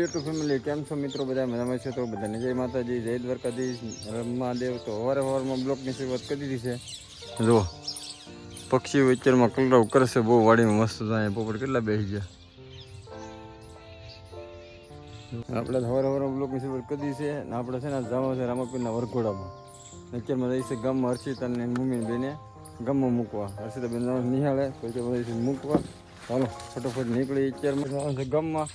YouTube family કેમ છો મિત્રો? બધા મજામાં છે તો બધાને જય માતાજી, જય દ્વારકાધીશ મહાદેવ. તો હવારે હવારમાં બ્લોકની શરૂઆત કરી દીધી છે. જુઓ, પક્ષીઓ વિચારમાં કલરવ કરશે, બહુ વાડીમાં મસ્ત થાય પોપટ કેટલા બેસી ગયા. આપણે સવારે સવારમાં બ્લોકની શરૂઆત કરી દીધી છે અને આપણે છે ને જવા છે રામાપીરના વરઘોડામાં. અત્યારમાં જઈ છે ગામમાં હર્ષિતા અને મમ્મી બેને ગામમાં મૂકવા. હર્ષિતા બેન નિહાળે તો મૂકવા. ચાલો, ફટોફટ નીકળી અત્યારમાં જવાનું ગામમાં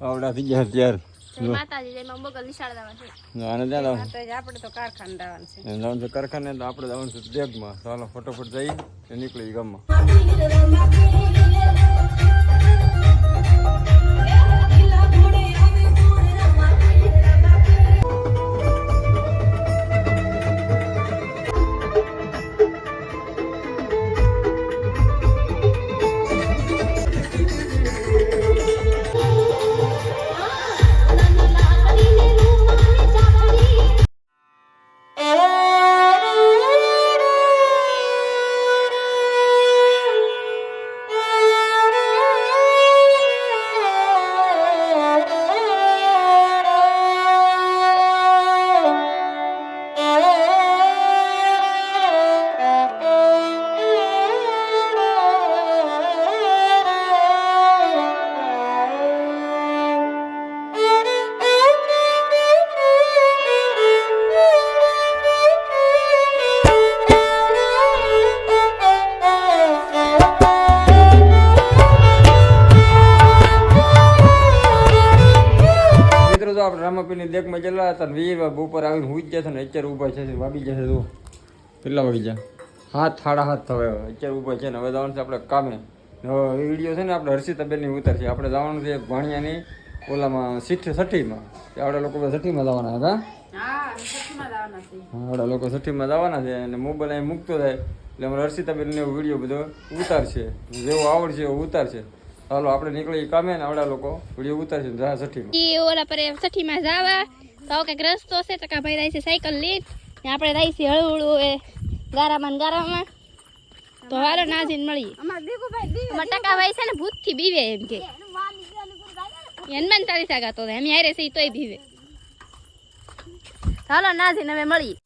આવડા થઈ ગયા ત્યાર જય માતાજી જય માં મોગલ નિશાળ દાવા છે આને ત્યાં લાવો. તો આપણે તો કારખાને તો આપણે જવાનું છે બેગમાં ચાલો ફટોફટ જઈ નીકળી ગામમાં તો આપણે રામાપીની દેખમાં ચલા હતા વીર વીર ઉપર આવીને હુઈ જશે ને અત્યારે ઊભા છે વાગી જશે તો કેટલા વાગી જાય હાથ થાડા હાથ થવા અત્યારે ઊભા છે ને હવે જવાનું છે આપણે કામે. હવે વીડિયો છે ને આપણે હર્ષિતાબેનની ઉતર છે આપણે જવાનું છે ભાણિયાની ઓલામાં સીઠ સઠ્ઠીમાં. તે આપણા લોકો બધા સઠ્ઠીમાં જવાના હતા આપણા લોકો છઠ્ઠીમાં જવાના છે અને મોબાઈલ અહીં મૂકતો થાય એટલે અમારે હર્ષિતાબેનને વીડિયો બધો ઉતારશે. જેવો આવડશે એવો ઉતારશે. ચાલો આપણે નીકળી કામે ને આવડા લોકો. વીડિયો ઉતારશે જા સઠી ઓલા પર સઠીમાં જાવા. તો કે રસ્તો છે ટકા ભાઈ રાઈસે સાયકલ લઈ. ને આપણે જાય છે હળવું એ ગારામાં ને ગારામાં. તો હાલો નાજીન મળીએ. અમાર ટકા ભાઈ છે ને ભૂતથી બીવે એમ કે. હનુમાન ચાલીસા ગાતો એમ હારે છે તોય બીવે. હાલો નાજીન હવે મળીએ.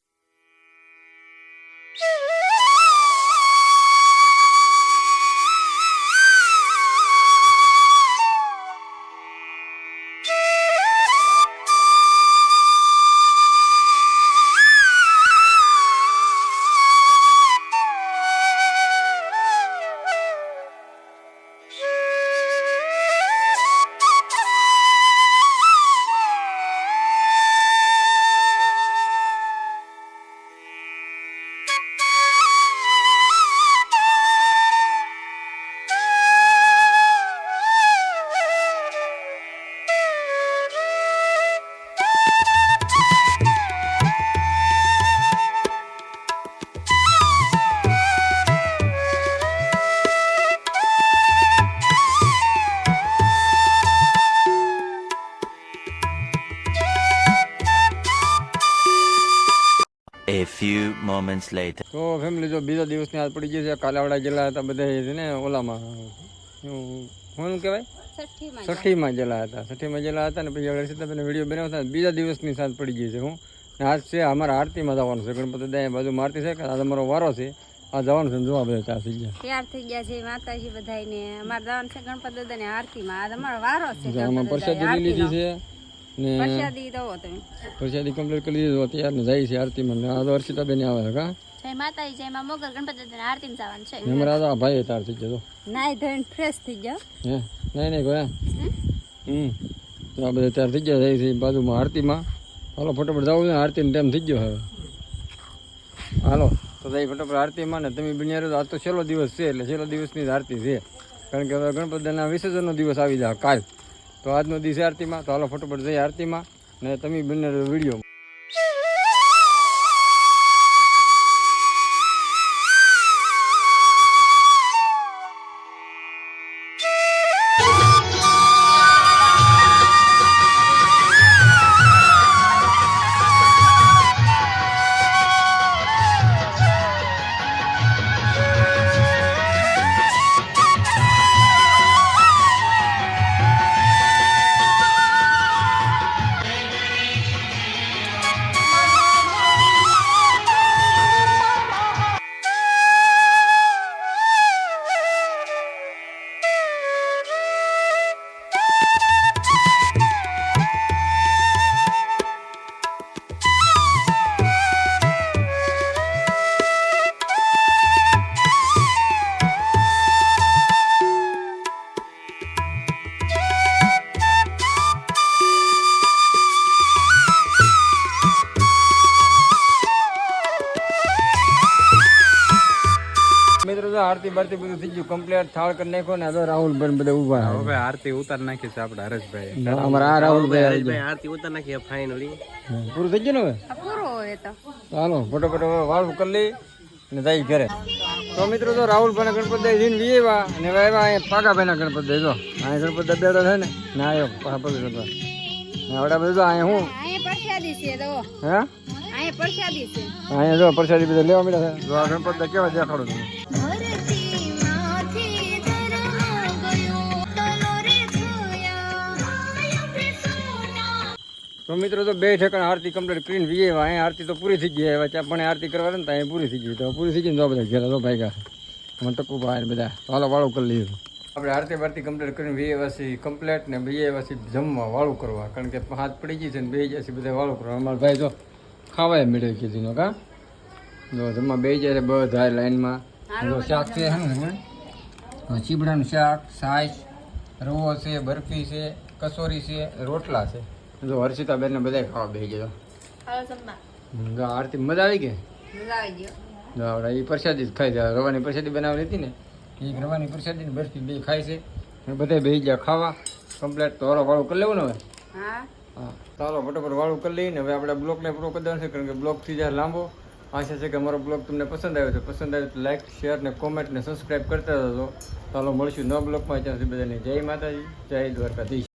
A few moments later. તો ફેમિલી જો બીજા દિવસની આજ પડી ગઈ છે કાલાવાડા ગયેલા હતા બધા છે ને ઓલામાં. શું શું કહેવાય? છઠ્ઠીમાં જેલા ગયેલા હતા. છઠ્ઠીમાં ગયેલા હતા ને પછી હર્ષિતાબેન વીડિયો બનાવતા બીજા દિવસની સાંજ પડી ગઈ છે હું. ને આજ છે અમારે આરતીમાં જવાનું છે. ગણપતિ દાય બાજુ આરતી છે કે આજ અમારો વારો છે. આ જવાનું છે જોવા બધા ચાર થઈ ગયા તૈયાર થઈ ગયા છે માતાજી બધાને અમારે જવાનું છે ગણપતિ દાદાને આરતીમાં. આજ અમારો વારો છે પ્રસાદી લીધી છે. ને પ્રસાદી દો તમે. પ્રસાદી કમ્પ્લીટ કરી દીધો. અત્યારે ને જાય છે આરતીમાં ને આ તો હર્ષિતાબેન આવે છે કા? જય માતાજી જય માં મોગલ. ગણપતિ દાદાને આરતીમાં જવાનું છે. ને અમારા ભાઈ તાર થઈ ગયો નાઈ ધોઈને ફ્રેશ થઈ જાઓ હે? નહીં નહીં ગયા હમ? તો આ બધા તૈયાર થઈ ગયા જાય છે બાજુમાં આરતીમાં હાલો ફટાફટ જવું છે આરતીનો ટાઈમ થઈ ગયો હવે. હાલો તો જાય ફટાફટ આરતીમાં ને તમે બન્યા રહ્યો તો આજ તો છેલ્લો દિવસ છે એટલે છેલ્લો દિવસની જ આરતી છે. કારણ કે હવે ગણપતિના વિસર્જનનો દિવસ આવી જાય કાલ. તો આજનો દિવસ આરતીમાં તો હાલો ફટોફટ જઈએ આરતીમાં ને તમે બંને વીડિયો આરતી બારતી બધું થઈ ગયું. કમ્પ્લીટ થાળ કરી નાખો ને હવે રાહુલ ભાઈ બધા ઊભા હવે આરતી ઉતાર નાખી છે આપણે હરેશભાઈ અમારા આ રાહુલ ભાઈ આરતી ઉતાર નાખી ફાઇનલી પૂરું થઈ ગયું ને હવે? પૂરો હોય તો. ચાલો ફટોફટ હવે વાળું કરી લઈ ને જાય ઘરે. તો મિત્રો તો રાહુલ ભાઈ ગણપત દઈ જઈને લઈ આવ્યા અને હવે આવ્યા અહીંયા પાકા ભાઈના ગણપત દઈ જો. અહીંયા ગણપત દબેડો છે ને ના આવ્યો પાછા પગ ગણપત. આવડા બધું તો અહીંયા હું? અહીંયા પ્રસાદી છે તો હે? અહીંયા પ્રસાદી છે. અહીંયા જો પ્રસાદી બધા લેવા મળ્યા છે. જો આ ગણપત દા કેવા દેખાડો તમે? તો મિત્રો તો બે ઠેકાણ આરતી કમ્પ્લીટ કરીને વીએ અહીંયા આરતી તો પૂરી થઈ ગઈ હવે ચા પણ આરતી કરવા ને તો અહીંયા પૂરી થઈ ગઈ તો પૂરી થઈ ગઈ ને તો બધા ઘેરા તો ભાઈ ગયા મને ટકુ ભાઈ બધા વાલો વાળું કરી લીધું. આપણે આરતી બારતી કમ્પ્લીટ કરીને વીએ વાસી કમ્પ્લેટ ને બે વાસી જમવા વાળું કરવા. કારણ કે હાથ પડી ગઈ છે ને બે છે બધા વાળું કરવા. અમારા ભાઈ તો ખાવાય મેળવી કીધું નો કા? જો જમવા બે જાય બધા લાઈનમાં જો શાક છે હે ને ચીબડાનું શાક સાઈઝ રવો છે, બરફી છે, કસોરી છે, રોટલા છે. જો હર્ષિતાબેન ને બધા ખાવા બે ગયો. હાલો આરતી મજા આવી ગઈ? મજા આવી ગયો આપણે એ પ્રસાદી જ ખાઈ જાય. રવાની પ્રસાદી બનાવેલી હતી ને એ રવાની પ્રસાદી ને બરફી બે ખાય છે. અને બધા ગયા ખાવા. કમ્પ્લેટ તો હરો વાળું કરી લેવું ને હવે? હા. ચાલો ફટોફટ વાળું કરી લઈને હવે આપણે બ્લોગને પૂરો કરી દેવાનું છે કારણ કે બ્લોગ થઈ જાય લાંબો આશા છે કે અમારો બ્લોગ તમને પસંદ આવ્યો છે પસંદ આવ્યો તો લાઈક શેર ને કોમેન્ટ ને સબસ્ક્રાઈબ કરતા રહેજો. ચાલો મળશું નવા બ્લોગમાં ત્યાં સુધી બધાને જય માતાજી જય દ્વારકાધીશ.